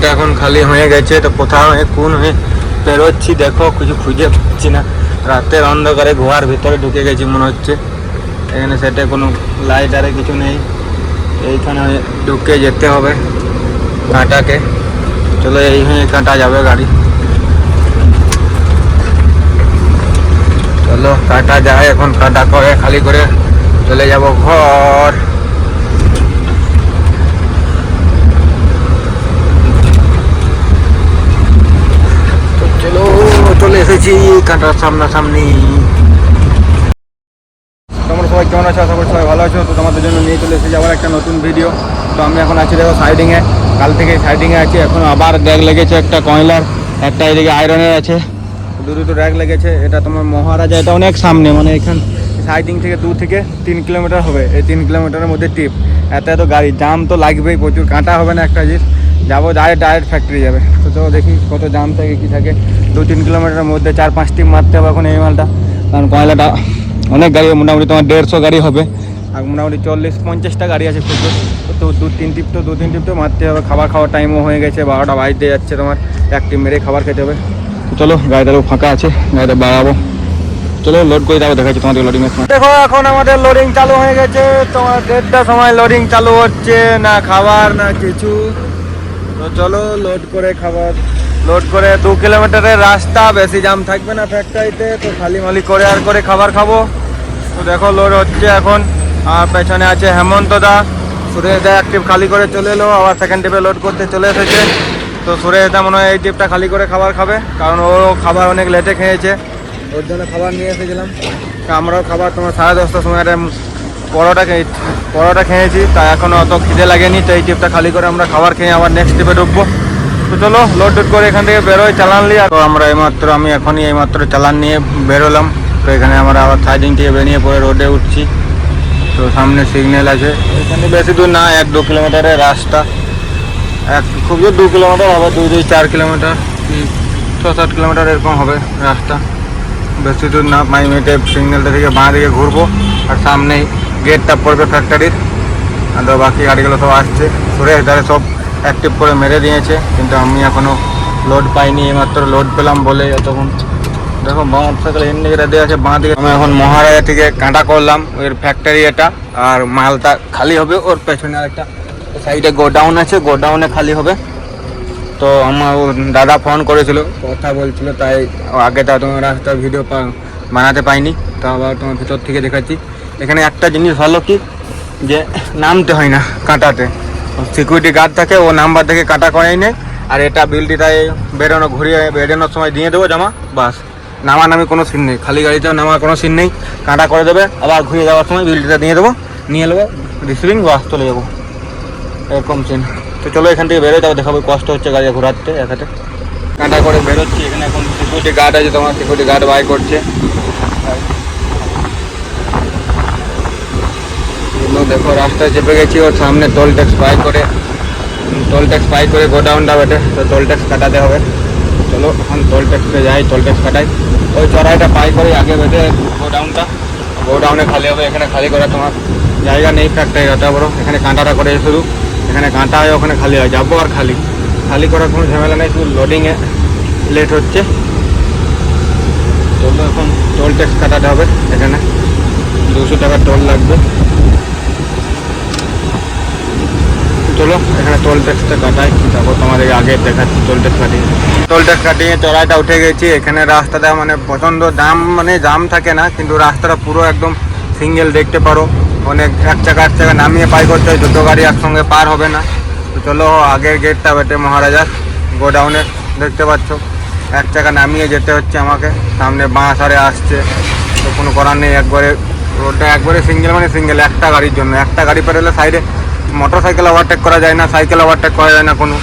গাড়িটা এখন খালি হয়ে গেছে, তো কোথাও হয়ে কোন হয়ে বেরোচ্ছি, দেখো, কিছু খুঁজে পাচ্ছি না। রাতের অন্ধকারে গুহার ভিতরে ঢুকে গেছি মনে হচ্ছে। এখানে সেটা কোনো লাইট আরে কিছু নেই। এইখানে ঢুকে যেতে হবে কাঁটাকে। চলো, এই হয়ে কাঁটা যাবে গাড়ি। চলো, কাটা যায়, এখন কাটা করে, খালি করে চলে যাব ঘর তো চলো চলে এসেছি কাঁটার সামনাসামনি। তোমরা সবাই কেমন আছো? আশা সবাই ভালো আছো। তো তোমাদের জন্য নিয়ে চলে এসেছি আবার একটা নতুন ভিডিও তো আমি এখন আছি দেখো সাইডিংয়ে কাল থেকে সাইডিংয়ে আছি। এখন আবার ড্যাগ লেগেছে একটা কয়লার একটা এদিকে আয়রনের আছে। দু দুটো ড্যাগ লেগেছে। এটা তোমার মহারাজা, এটা অনেক সামনে মানে এখান সাইডিং থেকে দু থেকে তিন কিলোমিটার হবে। এই তিন কিলোমিটারের মধ্যে টিপ এত এত গাড়ি জাম তো লাগবেই, প্রচুর কাঁটা হবে না একটা জিনিস। যাব ডাইরেক্ট ডাইরেক্ট ফ্যাক্টরি যাবে। তো চলো দেখি কত জাম থাকে, কী থাকে। দু তিন কিলোমিটারের মধ্যে চার পাঁচ টিপ মারতে হবে এখন এই মালটা। কারণ কয়লাটা, অনেক গাড়ি, মোটামুটি তোমার দেড়শো গাড়ি হবে। আর মোটামুটি চল্লিশ, পঞ্চাশটা গাড়ি আছে খুব তো দু তিন টিপ তো, দু তিন টিপ তো মারতে হবে। খাবার খাওয়ার টাইমও হয়ে গেছে, বারোটা বাড়িতে যাচ্ছে তোমার। এক টিপ মেরে খাবার খেতে হবে। তো চলো, গাড়িটা ফাঁকা আছে, গাড়িটা বাড়াবো। চলো লোড করে যাব দেখাচ্ছি তোমাদের লোডিং দেখো, এখন আমাদের লোডিং চালু হয়ে গেছে। তোমার দেড়টা সময় লোডিং চালু হচ্ছে, না খাবার, না কিছু। তো চলো লোড করে খাবার। লোড করে দু কিলোমিটারের রাস্তা, বেশি জাম থাকবে না ফ্যাক্টরিতে তো খালি মালি করে আর করে খাবার খাব। তো দেখো লোড হচ্ছে এখন। আর পেছনে আছে হেমন্ত দা। সুরেশ দা এক টিপ খালি করে চলে এলো, আবার সেকেন্ড টিপে লোড করতে চলে এসেছে। তো সুরেশ দা মনে হয় এই টিপটা খালি করে খাবার খাবে, কারণ ও খাবার অনেক লেটে খেয়েছে। ওর জন্য খাবার নিয়ে এসেছিলাম। আমরাও খাবার তোমার সাড়ে দশটার সময় পরোটা পরোটা খেয়েছি, তাই এখনও অত খিদে লাগেনি তো এই টিপটা খালি করে আমরা খাবার খেয়ে আবার নেক্সট টিপে ঢুকবো। তো চলো লোড টোড করে এখান থেকে বেরোয় চালান নিয়ে তো আমরা এইমাত্র, আমি এখনই এইমাত্র চালান নিয়ে বেরোলাম। তো এখানে আমরা আবার সাইডিং থেকে বেরিয়ে পরে রোডে উঠছি। তো সামনে সিগন্যাল আছে। এখানে বেশি দূর না, এক দু কিলোমিটারের রাস্তা। এক খুব দু কিলোমিটার হবে, দুই দুই চার কিলোমিটার ছ সাত কিলোমিটার এরকম হবে রাস্তা। বেশি দূর না পাঁচ মিনিটে সিগন্যালটা থেকে বাঁ দিকে ঘুরবো, আর সামনেই গেটটা পড়বে ফ্যাক্টরির আর বাকি গাড়িগুলো সব আসছে। সুরেশ ধারে সব অ্যাক্টিভ করে মেরে দিয়েছে। কিন্তু আমি এখনও লোড পাইনি, এইমাত্র লোড পেলাম বলে এতক্ষণ। দেখো মোটরসাইকেল এমনি যেটা দেওয়া আছে, বাঁ দিকে। আমি এখন মহারাজা থেকে কাঁটা করলাম ওর ফ্যাক্টরি এটা। আর মালটা খালি হবে ওর পেছনে আরেকটা। সাইডে গোডাউন আছে গোডাউনে খালি হবে। তো আমার দাদা ফোন করেছিল, কথা বলছিল, তাই আগে তো তোমার রাস্তার ভিডিও বানাতে পাইনি। তো আবার তোমার ভিতর থেকে দেখাচ্ছি। এখানে একটা জিনিস ভালো কি, যে নামতে হয় না কাঁটাতে। সিকিউরিটি গার্ড থাকে, ও নাম্বার থেকে কাটা করাই নেই আর এটা বিলটিটাই বেরোনো, ঘুরিয়ে বেরোনোর সময় দিয়ে দেবো জামা, বাস। নামা নামি কোনো সিন নেই, খালি গাড়িতেও নামার কোনো সিন নেই, কাঁটা করে দেবে, আবার ঘুরে যাওয়ার সময় বিলটিটা দিয়ে দেবো, নিয়ে নেব রিসিভিং বাস চলে যাব। এরকম সিন তো চলো এখান থেকে বেরোয় তাও দেখাবো, কষ্ট হচ্ছে গাড়ি ঘোরাতে, একাতে। কাঁটা করে বেরোচ্ছি, এখানে এখন সিকিউরিটি গার্ড আছে, তোমার সিকিউরিটি গার্ড বাই করছে। দেখো রাস্তায় চেপে গেছি ওর সামনে টোল ট্যাক্স পাই করে টোল ট্যাক্স পাই করে গোডাউনটা বেটে, তো টোল ট্যাক্স কাটাতে হবে। চলো, এখন টোল ট্যাক্সে যাই টোল ট্যাক্স কাটাই। ওই চড়াইটা পাই করে, আগে বেটে গোডাউনটা গোডাউনে খালি হবে, এখানে খালি করা তোমার জায়গা নেই ফ্যাক্টরি অত বড় এখানে কাঁটাটা করে শুধু, এখানে কাঁটা হয় ওখানে খালি হয়, যাব আর খালি। খালি করার কোনো ঝামেলা নেই, শুধু লোডিংয়ে লেট হচ্ছে। চলো এখন টোল ট্যাক্স কাটাতে হবে, এখানে। দুশো টাকা টোল লাগবে। চলো এখানে টোল ট্যাক্সটা কাটাই, তারপর তোমাদের আগে দেখাচ্ছি টোল ট্যাক্স কাটিয়ে। টোল ট্যাক্স কাটিয়ে চড়াইটা উঠে গেছি, এখানে রাস্তাটা মানে প্রচণ্ড দাম মানে জাম থাকে না, কিন্তু রাস্তাটা পুরো একদম সিঙ্গেল দেখতে পারো। অনেক এক চাকা এক চাকা নামিয়ে পাই করতে হয়, দুটো গাড়ি একসঙ্গে পার হবে না। তো চলো, আগের গেটটা বেটে মহারাজার গোডাউনে দেখতে পাচ্ছ। এক চাকা নামিয়ে যেতে হচ্ছে আমাকে, সামনে বাঁ সারে আসছে। তো কোনো করার নেই, একবারে রোডটা একবারে সিঙ্গেল মানে সিঙ্গেল, একটা গাড়ির জন্য। একটা গাড়ি পেরোলে সাইডে মোটর সাইকেল ওভারটেক করা যায় না সাইকেল ওভারটেক করা যায় না কোনো।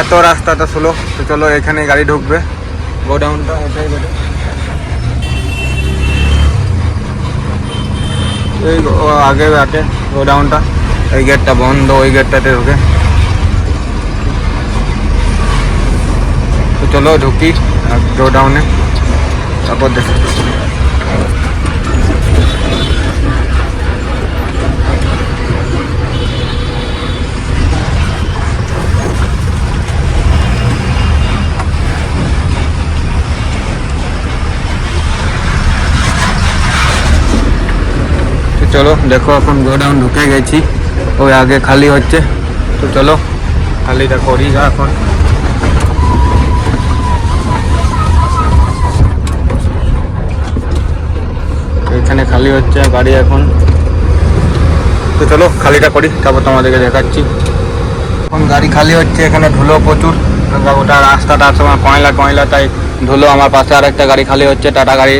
এত রাস্তাটা স্লো তো চলো এখানে গাড়ি ঢুকবে। গোডাউনটা এটাই এই আগে আছে গোডাউনটা এই গেটটা বন্ধ, ওই গেটটাতে ঢুকে। তো চলো ঢুকি গোডাউনে তারপর দেখো। চলো, দেখো এখন গোডাউন ঢুকে গেছি। ওই আগে খালি হচ্ছে। তো চলো খালিটা করি যা এখন। এখানে খালি হচ্ছে গাড়ি এখন। তো চলো, খালিটা করি, তারপর তোমাদেরকে দেখাচ্ছি। এখন গাড়ি খালি হচ্ছে, এখানে ধুলো প্রচুর। ওটা রাস্তাটা তোমার কয়লা কয়লা তাই ধুলো আমার পাশে আর একটা গাড়ি খালি হচ্ছে, টাটা গাড়ি,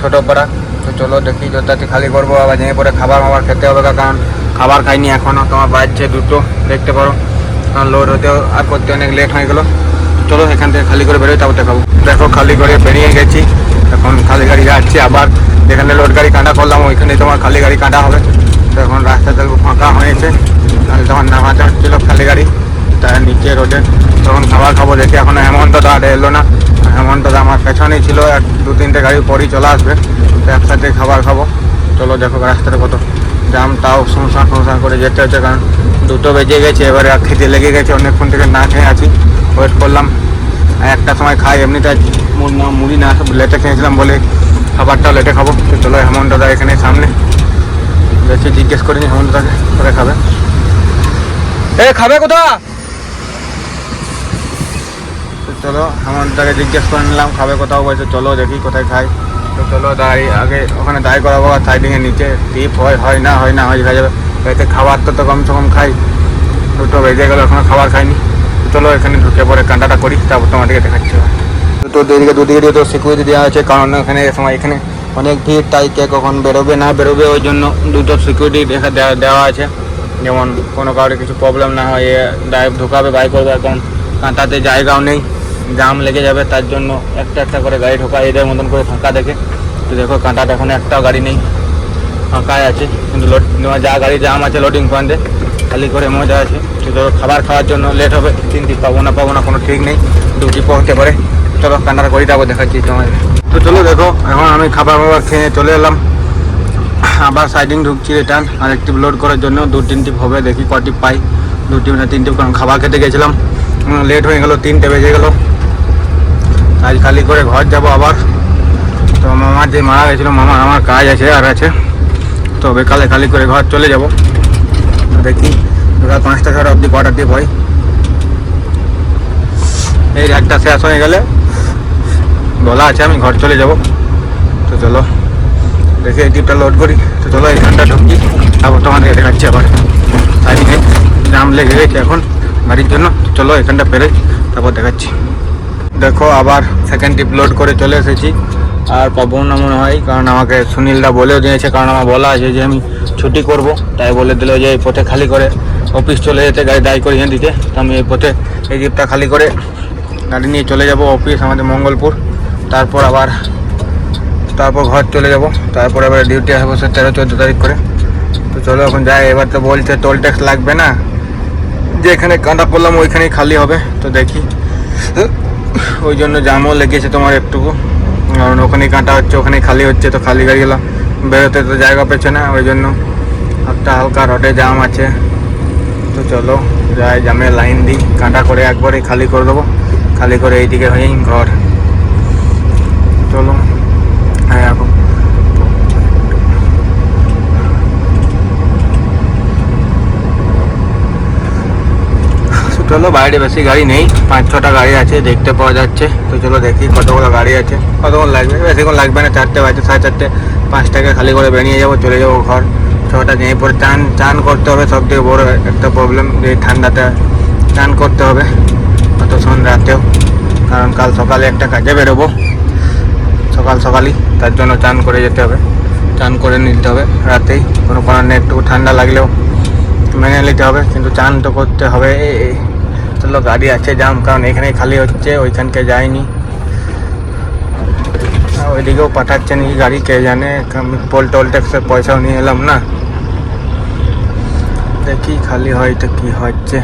ছোটো পাড়া তো চলো দেখি যথাতে খালি করব, আবার যেয়ে পরে খাবার মাবার খেতে হবে কারণ খাবার খাইনি এখনও তোমার বাজছে দুটো, দেখতে পারো। কারণ লোড হতে আর করতে অনেক লেট হয়ে গেলো। চলো এখান থেকে খালি করে বেরোই, তারপর দেখাবো। দেখো, খালি করে বেরিয়ে গেছি। এখন খালি গাড়ি যাচ্ছি, আবার যেখানে লোড গাড়ি কাটা করলাম, ওইখানে তোমার খালি গাড়ি কাটা হবে। তো এখন রাস্তাটা ফাঁকা হয়েছে। তাহলে তখন নামাতে হচ্ছিল খালি গাড়ি তার নিচে রোডে তখন খাবার খাব দেখি। এখন হেমন্ত দা আর এলো না। হেমন্ত দা আমার পেছনেই ছিল, এক দু তিনটে গাড়ি পরই চলে আসবে, তো একসাথে খাবার খাব। চলো দেখো রাস্তাটা কত জাম তাও সংসার সংসার করে যেতে হচ্ছে, কারণ দুটো বেজে গেছে, এবারে খেতে লেগে গেছে, অনেকক্ষণ থেকে না খেয়ে আছি। ওয়েট করলাম, একটা সময় খাই, এমনিতে মুড়ি না মুড়ি না, সব লেটে খেয়েছিলাম বলে খাবারটাও লেটে খাব। তো চলো হেমন্ত দা এখানে সামনে। দেখছি জিজ্ঞেস করিনি হেমন্ত দাকে করে খাবে। এ, খাবে কোথা তো আমার হেমন্তদাকে জিজ্ঞেস করে নিলাম, খাবে কোথাও বলছে, চলো দেখি কোথায় খাই তো চলো দাঁড়ি আগে ওখানে দাঁড়ি করাবো, আর সাইডিংয়ের নিচে। টিপ হয় হয় না হয় না, হয়, দেখা যাবে। এতে খাবার তো তো কমসে কম খাই। দুটো বেজে গেলো, এখনও খাবার খাইনি। চলো, এখানে ঢুকে পরে কান্ডাটা করি, তারপর তোমাদেরকে দেখাচ্ছি। তো দুদিকে দুদিকে তো সিকিউরিটি দেওয়া আছে কারণ এখানে সময় এখানে অনেক ভিড়, তাই কে কখন বেরোবে, না বেরোবে, ওই জন্য দুটো সিকিউরিটি দেখা দেওয়া আছে। যেমন কোনো কারোর কিছু প্রবলেম না হয় ড্রাইভ ঢোকাবে বাইক করবে কারণ কাঁটাতে জায়গাও নেই। জাম লেগে যাবে, তার জন্য একটা একটা করে গাড়ি ঢোকা এদের মতন করে ফাঁকা দেখে। তো দেখো কাঁটাটা এখন একটাও গাড়ি নেই। ফাঁকাই আছে, কিন্তু লোড যা গাড়ি জাম আছে লোডিং পয়েন্টে খালি করে মজা আছে। তো খাবার খাওয়ার জন্য লেট হবে টিপ পাবো না পাবো না, কোনো ঠিক নেই। টিপও হতে পারে, চলো কান্নাটা করি তারপর দেখাচ্ছি তোমাদের তো চলো দেখো, এখন আমি খাবার ফাবার খেয়ে চলে এলাম। আবার সাইডিং ঢুকছি রিটার্ন আর একটি লোড করার জন্য দু তিন টিপ হবে, দেখি কটি পাই। দু টিপ না, তিন টিপ, কারণ খাবার খেতে গেছিলাম। লেট হয়ে গেলো, তিনটে বেজে গেলো। আজ খালি করে ঘর যাব আবার। তো মামার যে মারা গেছিল, মামা আমার কাজ আছে, আর আছে। তো বেকালে খালি করে ঘর চলে যাব। দেখি রাত পাঁচটা ছটা অবধি, কটা দিয়ে হয়। এই একটা শেষ হয়ে গেলে বলা আছে, আমি ঘর চলে যাব। তো চলো, দেখি এই টিপটা লোড করি। তো চলো এখানটা ঢুকি। তারপর তোমাদের দেখাচ্ছি আবার। সাইডে জাম লেগে গেছে এখন গাড়ির জন্য। চলো, এখানটা পেরে তারপর দেখাচ্ছি। দেখো, আবার সেকেন্ড টিপ লোড করে চলে এসেছি। আর পাবো না মনে হয়, কারণ আমাকে সুনীলদা বলেও দিয়েছে, কারণ আমার বলা আছে যে আমি ছুটি করব। তাই বলে দিল যে এই পথে খালি করে অফিস চলে যেতে, গাড়ি দায়ী করে এনে দিতে। তো আমি এই পথে, এই জিপটা খালি করে গাড়ি নিয়ে চলে যাব অফিস আমাদের মঙ্গলপুর। তারপর আবার, তারপর ঘর চলে যাব। তারপর এবার ডিউটি আসব সে তেরো, চোদ্দ তারিখ করে। তো চলো, এখন যাই। এবার তো বলছে টোল ট্যাক্স লাগবে না। যেখানে কাঁটা করলাম, ওইখানেই খালি হবে। তো দেখি। ওই জন্য জামও লেগেছে তোমার একটুকু। কারণ ওখানে কাঁটা হচ্ছে ওখানে খালি হচ্ছে, তো খালি গাড়িগুলো বেরোতে তো জায়গা পেছে না, ওই জন্য একটা হালকা রটে জাম আছে। তো চলো, যাই জামে লাইন দিই। কাঁটা করে একবারে খালি করে দেবো। খালি করে এইদিকে হয়েই ঘর চলো হ্যাঁ এখন তো চলো বাইরে বেশি গাড়ি নেই। পাঁচ, ছটা গাড়ি আছে, দেখতে পাওয়া যাচ্ছে। তো চলো দেখি কতগুলো গাড়ি আছে। কতক্ষণ লাগবে? বেশিক্ষণ লাগবে না, চারটে বাজে, সাড়ে চারটে। পাঁচটাকে খালি করে বেরিয়ে যাব, চলে যাব ঘর। ছটা নিয়ে পরে চান চান করতে হবে সব থেকে বড়ো একটা প্রবলেম যে ঠান্ডাতে চান করতে হবে, অত শোন রাতেও। কারণ কাল সকালে একটা কাজে বেরোবো। সকাল সকালই, তার জন্য চান করে যেতে হবে। চান করে নিতে হবে রাতেই। কোনো কারণে একটু ঠান্ডা লাগলেও মেনে নিতে হবে, কিন্তু চান তো করতে হবে। চলো গাড়ি আছে জাম কারণ এখানেই খালি হচ্ছে, ওইখানকে যায়নি ওইদিকেও পাঠাচ্ছে নাকি গাড়ি, কে জানে পোল টোল ট্যাক্সের পয়সাও নিয়ে এলাম না। দেখি খালি হয় তো কি হচ্ছে।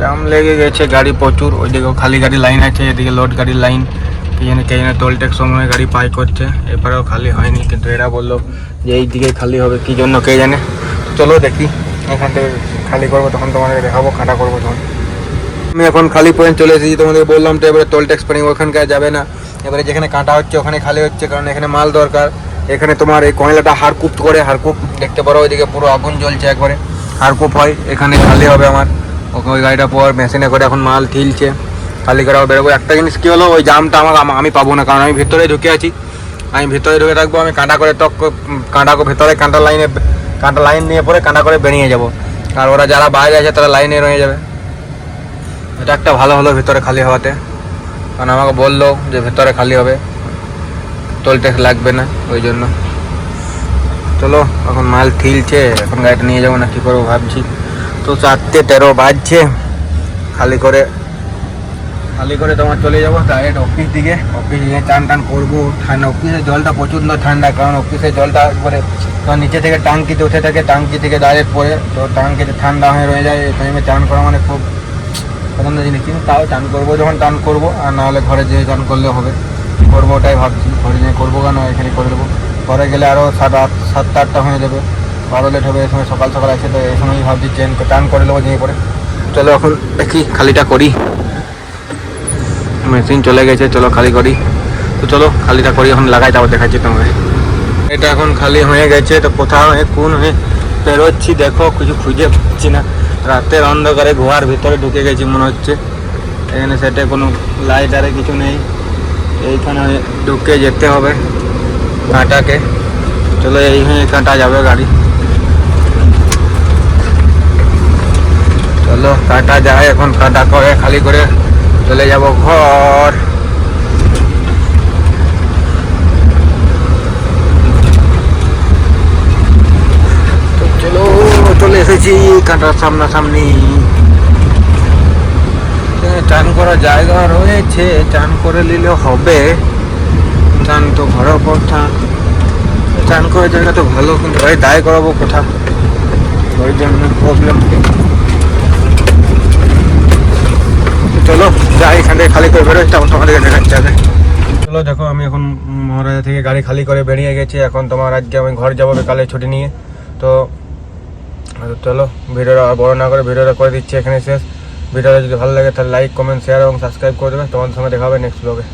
জাম লেগে গেছে গাড়ি প্রচুর, ওইদিকেও খালি গাড়ি লাইন আছে, এদিকে লোড গাড়ির লাইন। কে জানে কে জানে টোল ট্যাক্স সময় গাড়ি পাই করছে। এবারেও খালি হয়নি, কিন্তু এরা বলল যে এই দিকে খালি হবে, কি জন্য কে জানে। চলো দেখি, এখান থেকে খালি করব, তখন তোমাদের দেখাবো, কাটা করব তখন। আমি এখন খালি পয়েন্ট চলে এসেছি তোমাদের বললাম তো এবারে টোল ট্যাক্স পানি ওখানকার যাবে না। এবারে যেখানে কাটা হচ্ছে, ওখানে খালি হচ্ছে, কারণ এখানে মাল দরকার। এখানে তোমার এই কয়লাটা হারকুপ করে হারকুপ দেখতে পারো ওইদিকে পুরো আগুন জ্বলছে একবারে। হারকুপ হয়, এখানে খালি হবে আমার। ওই গাড়িটা পর মেশিনে করে এখন মাল ঠিলছে। খালি করা বেরোবো। একটা জিনিস কী হলো, ওই জামটা আমার আমি পাবো না, কারণ আমি ভিতরে ঢুকে আছি। আমি ভিতরে ঢুকে থাকব, আমি কাঁটা করে টক কাঁটা ভেতরে কাঁটা লাইনে কাঁটা লাইন নিয়ে পরে কাঁটা করে বেরিয়ে যাব। আর ওরা যারা বাইরে আছে, তারা লাইনে রয়ে যাবে। এটা একটা ভালো হলো ভিতরে খালি হওয়াতে। কারণ আমাকে বলল যে ভেতরে খালি হবে। টোল ট্যাক্স লাগবে না, ওই জন্য। চলো, এখন মাল ঠিলছে, এখন গাড়িটা নিয়ে যাব না, কী করব ভাবছি। তো চারটে তেরো বাজছে, খালি করে খালি করে তোমার চলে যাব ডাইরেক্ট অফিস দিকে। অফিস গিয়ে চান টান করব। ঠান্ডা অফিসের জলটা প্রচণ্ড ঠান্ডা, কারণ অফিসের জলটা একবারে নিচে থেকে টাঙ্কিতে উঠে থাকে, টাঙ্কি থেকে ডাইরেক্ট পরে তো টাঙ্কিতে ঠান্ডা হয়ে রয়ে যায়, এই টাইমে চান করা মানে খুব পছন্দ জিনিস। কিন্তু তাও চান করব, যখন চান করব, আর নাহলে ঘরে যেয়ে চান করলে হবে। করব ওটাই ভাবছি, ঘরে যেয়ে করব কেন, এখানে করে দেবো। ঘরে গেলে আরও সাত আট, সাতটা আটটা হয়ে যাবে। আরও লেট হবে, এই সময় সকাল সকাল আছে তো এই সময় ভাবছি চেন টান করে নেব যেয়ে করে চলো এখন দেখি, খালিটা করি। মেশিন চলে গেছে, চলো খালি করি। তো চলো, খালিটা করি, এখন লাগাই, তারপর দেখাচ্ছি তোমাকে। এটা এখন খালি হয়ে গেছে তো কোথাও কোন হয়ে, বেরোচ্ছি, দেখো, কিছু খুঁজে পাচ্ছি না। রাতের অন্ধকারে গুহার ভিতরে ঢুকে গেছি মনে হচ্ছে। এখানে সেটা কোনো লাইট আরে কিছু নেই। এইখানে ঢুকে যেতে হবে কাঁটাকে। চলো, এই হয়ে কাঁটা যাবে গাড়ি। চলো, কাটা যায়, এখন কাটা করে, খালি করে চলে যাব ঘর। চলো, চলে এসেছি কাঁটার সামনাসামনি। চান করার জায়গা রয়েছে, চান করে নিলে হবে। চান তো ঘরের পর চান চান করার জায়গা তো ভালো, কিন্তু ভাই দায় করাবো কোথা ওই জন্য প্রবলেম চলো যাই এখান থেকে খালি করে বেরোচ্ছে তখন তোমাদেরকে দেখাচ্ছে আগে চলো, দেখো, আমি এখন মহারাজা থেকে গাড়ি খালি করে বেরিয়ে গেছি। এখন তোমার আজকে আমি ঘর যাব কালে ছুটি নিয়ে। তো চলো, ভিডিওটা আর বড় না করে, ভিডিওটা করে দিচ্ছি এখানে শেষ। ভিডিওটা যদি ভালো লাগে, তাহলে লাইক কমেন্ট শেয়ার এবং সাবস্ক্রাইব করে দেবে। তোমাদের সঙ্গে দেখা হবে নেক্সট ব্লগে